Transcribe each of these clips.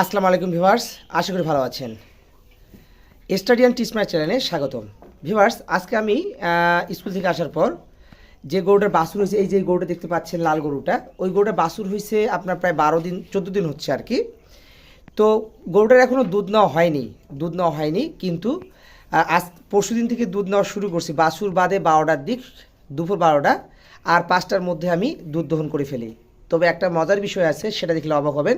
আসসালামু আলাইকুম ভিভার্স আশা করি ভালো আছেন। স্টাডিয়ান টিসমার চ্যানেলে স্বাগতম। ভিভার্স আজকে আমি স্কুল থেকে আসার পর যে গরুটার বাসুর হয়েছে, এই যে গরুটা দেখতে পাচ্ছেন লাল গরুটা, ওই গরুটার বাসুর হয়েছে আপনার প্রায় বারো দিন, চোদ্দ দিন হচ্ছে আর কি। তো গরুটার এখনও দুধ নেওয়া হয়নি, দুধ নেওয়া হয়নি, কিন্তু আজ পরশু দিন থেকে দুধ নেওয়া শুরু করছি। বাসুর বাদে বারোটার দিক, দুপুর বারোটা, আর পাঁচটার মধ্যে আমি দুধ দহন করে ফেলি। তবে একটা মজার বিষয় আছে সেটা দেখলে অবাক হবেন।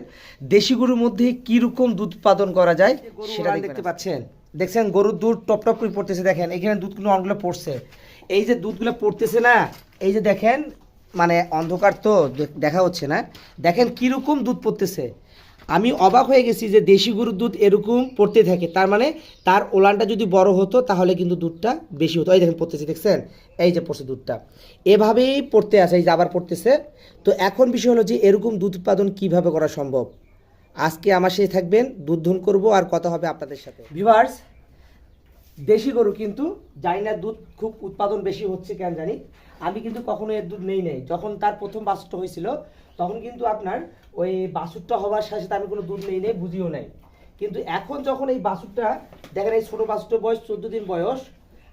দেশি গরুর মধ্যে কীরকম দুধ উৎপাদন করা যায় সেটা দেখতে পাচ্ছেন? দেখছেন গরুর দুধ টপ টপ করে পড়তেছে দেখেন এখানে দুধগুলো অনেকগুলো পড়ছে। এই যে দুধগুলো পড়তেছে না এই যে দেখেন মানে অন্ধকার তো দেখা হচ্ছে না। দেখেন কীরকম দুধ পড়তেছে। আমি অবাক হয়ে গেছি যে দেশি গরুর দুধ এরকম পড়তে থাকে। তার মানে তার ওলানটা যদি বড় হতো, তাহলে কিন্তু দুধটা বেশি হতো। এই দেখেন পড়তেছে, দেখছেন? এই যে পড়ছে দুধটা। এভাবেই পড়তে আসে, এই যে আবার পড়তেছে। তো এখন বিষয় হলো যে এরকম দুধ উৎপাদন কীভাবে করা সম্ভব? আজকে আমার সাথে থাকবেন, দুধ ধন করব আর কথা হবে আপনাদের সাথে। ভিভার্স দেশি গরু কিন্তু জানি না দুধ খুব উৎপাদন বেশি হচ্ছে কেন জানি। আমি কিন্তু কখনো এর দুধ নেই নেই। যখন তার প্রথম বাছুরটা হয়েছিল, তখন কিন্তু আপনার ওই বাছুরটা হওয়ার সাথে সাথে আমি কোনো দুধ নেই নেই, বুঝিও নাই। কিন্তু এখন যখন এই বাছুরটা, দেখেন এই ছোটো বাছুরটার বয়স চোদ্দ দিন বয়স,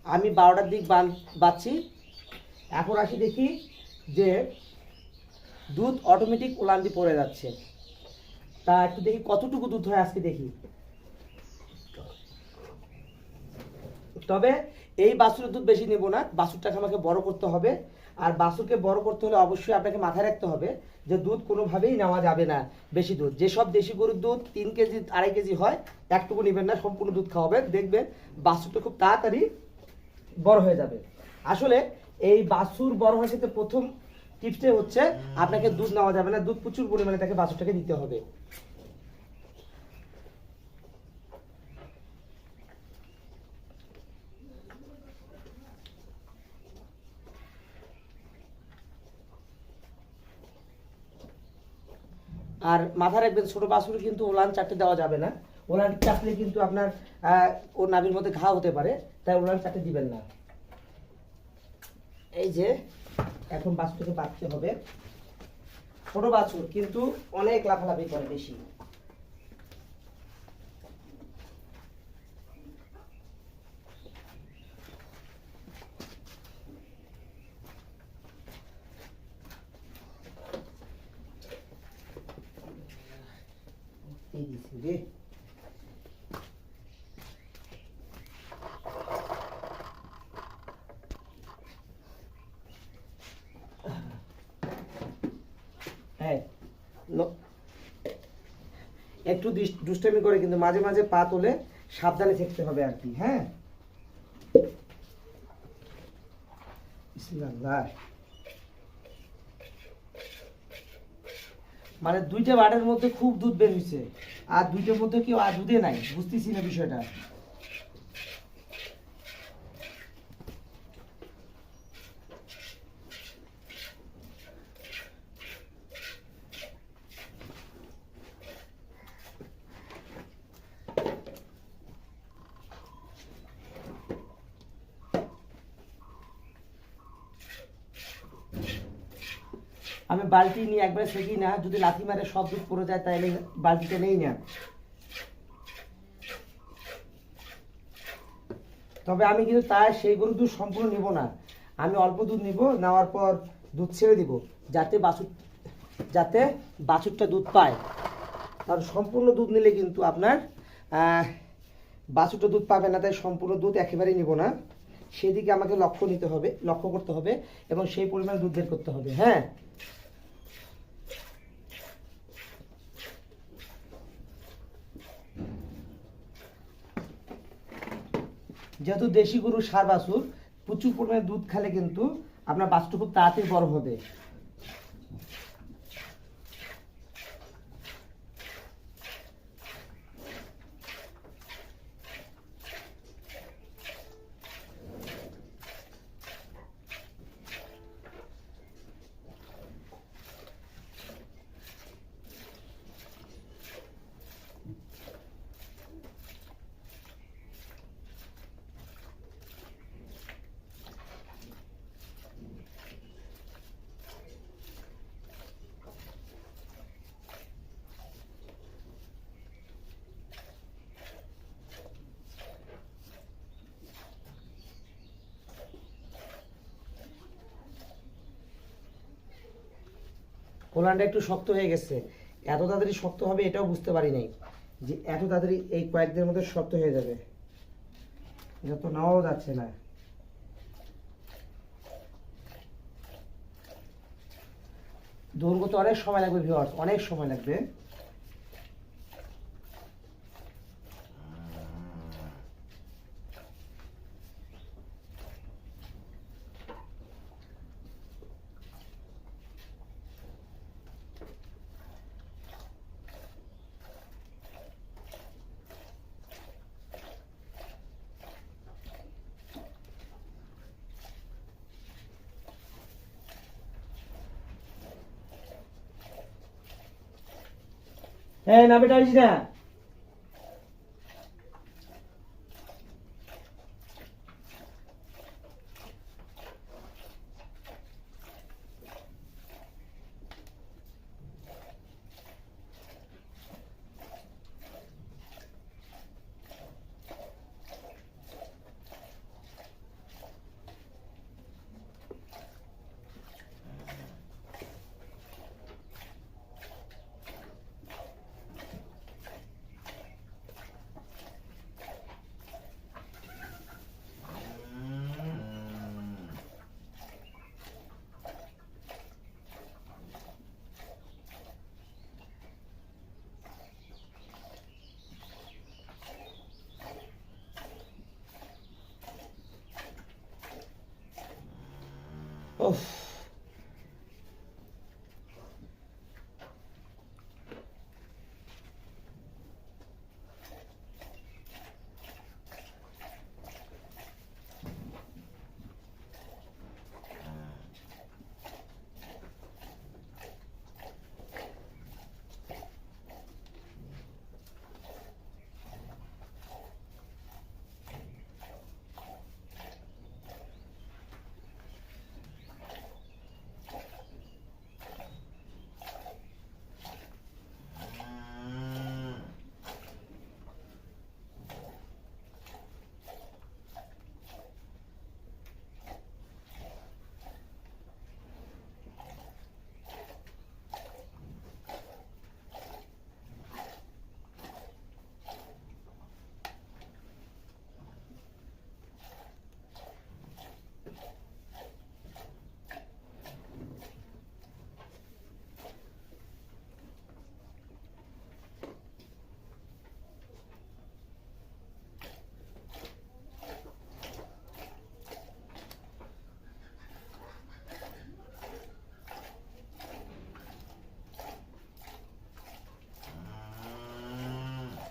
আমি বারোটার দিক বাচ্ছি এখন আসি দেখি যে দুধ অটোমেটিক ওলান্দি পড়ে যাচ্ছে। তা একটু দেখি কতটুকু দুধ হয় আজকে দেখি। তবে এই বাছুরের দুধ বেশি নেব না বাছুরটাকে আমাকে বড় করতে হবে। আর বাছুরকে বড় করতে হলে অবশ্যই আপনাকে মাথায় রাখতে হবে যে দুধ কোনোভাবেই নেওয়া যাবে না বেশি দুধ। যেসব দেশি গরুর দুধ তিন কেজি, আড়াই কেজি হয়, একটুকু নেবেন না, সম্পূর্ণ দুধ খাওয়াবেন, দেখবেন বাছুরটা খুব তাড়াতাড়ি বড় হয়ে যাবে। আসলে এই বাছুর বড় হওয়ার সাথে প্রথম টিপসটাই হচ্ছে, আপনাকে দুধ নেওয়া যাবে না, দুধ প্রচুর পরিমাণে তাকে বাছুরটাকে দিতে হবে। আর মাথা রাখবেন, ছোট বাছুর কিন্তু ওলান চারটে দেওয়া যাবে না। ওলান চাপলে কিন্তু আপনার ও নাভির মধ্যে ঘা হতে পারে, তাই ওলান চারটে দিবেন না। এই যে, এখন বাছুরকে বাঁধতে হবে। ছোট বাছুর কিন্তু অনেক লাফালাফি করে বেশি। এই দিছি একটু দুষ্টামি করে কিন্তু মাঝে মাঝে পা তুলে সাবধানে থাকতে হবে আর কি হ্যাঁ? বিসমিল্লাহ। মানে দুইটা বাড়ের মধ্যে খুব দুধ বের হয়েছে আর দুইটার মধ্যে কেউ আর দুধে নাই, বুঝতেছি না বিষয়টা। আমি বালতি নিয়ে একবারে শেখি না, যদি লাথি মারে সব দুধ পড়ে যায়, তাহলে বালতিটা নেই না তবে আমি কিন্তু তাই সেই গরুর দুধ সম্পূর্ণ নিব না। আমি অল্প দুধ নিব, নেওয়ার পর দুধ ছেড়ে দিব, যাতে বাছুর, যাতে বাছুরটা দুধ পায়। কারণ সম্পূর্ণ দুধ নিলে কিন্তু আপনার বাছুরটা দুধ পাবে না, তাই সম্পূর্ণ দুধ একেবারেই নিব না। সেদিকে আমাকে লক্ষ্য নিতে হবে, লক্ষ্য করতে হবে এবং সেই পরিমাণ দুধ বের করতে হবে হ্যাঁ? যেহেতু দেশি গরু সার বাছুর, প্রচুর পরিমাণে দুধ খেলে কিন্তু আপনার বাছুরটা খুব তাড়াতাড়ি বড় হবে। ওলানটা একটু শক্ত হয়ে গেছে। এত তাড়াতাড়ি শক্ত হবে এটাও বুঝতে পারি নাই যে এত তাড়াতাড়ি এই কয়েকদিনের মধ্যে শক্ত হয়ে যাবে। এটা তো নেওয়াও যাচ্ছে না। দৌড় তো অনেক সময় লাগবে ভিউয়ার্স অনেক সময় লাগবে। হ্যাঁ না বেটা আসিস না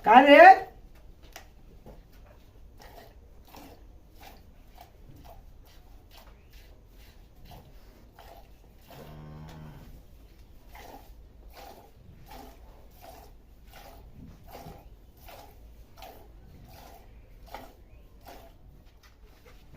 काय रे